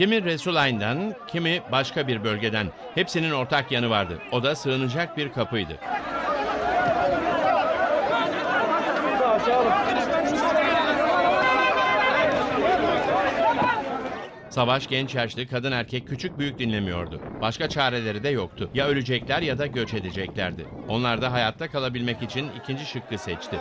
Kimi Resulayn'dan, kimi başka bir bölgeden. Hepsinin ortak yanı vardı. O da sığınacak bir kapıydı. Savaş genç yaşlı kadın erkek küçük büyük dinlemiyordu. Başka çareleri de yoktu. Ya ölecekler ya da göç edeceklerdi. Onlar da hayatta kalabilmek için ikinci şıkkı seçti.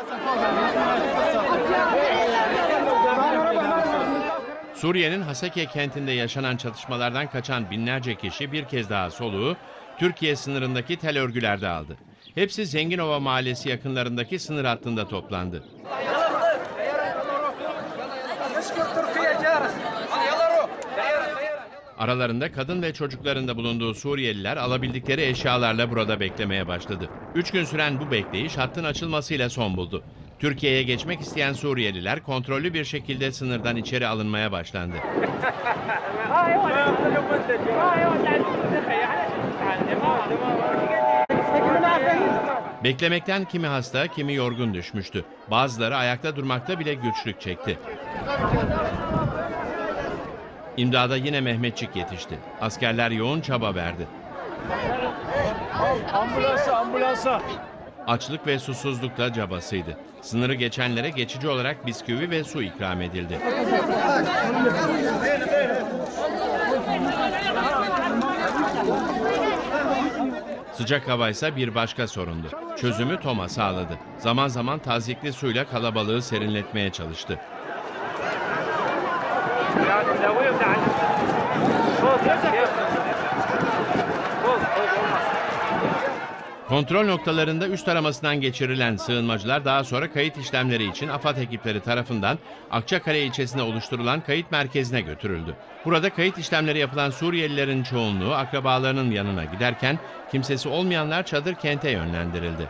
Suriye'nin Haseke kentinde yaşanan çatışmalardan kaçan binlerce kişi bir kez daha soluğu Türkiye sınırındaki tel örgülerde aldı. Hepsi Zenginova mahallesi yakınlarındaki sınır hattında toplandı. Aralarında kadın ve çocukların da bulunduğu Suriyeliler alabildikleri eşyalarla burada beklemeye başladı. Üç gün süren bu bekleyiş hattın açılmasıyla son buldu. Türkiye'ye geçmek isteyen Suriyeliler kontrollü bir şekilde sınırdan içeri alınmaya başlandı. Beklemekten kimi hasta, kimi yorgun düşmüştü. Bazıları ayakta durmakta bile güçlük çekti. İmdada yine Mehmetçik yetişti. Askerler yoğun çaba verdi. Ambulansa ambulansa. Açlık ve susuzluk da cabasıydı. Sınırı geçenlere geçici olarak bisküvi ve su ikram edildi. Sıcak hava ise bir başka sorundu. Çözümü Toma sağladı. Zaman zaman tazikli suyla kalabalığı serinletmeye çalıştı. Kontrol noktalarında üst aramasından geçirilen sığınmacılar daha sonra kayıt işlemleri için AFAD ekipleri tarafından Akçakale ilçesine oluşturulan kayıt merkezine götürüldü. Burada kayıt işlemleri yapılan Suriyelilerin çoğunluğu akrabalarının yanına giderken kimsesi olmayanlar çadır kente yönlendirildi.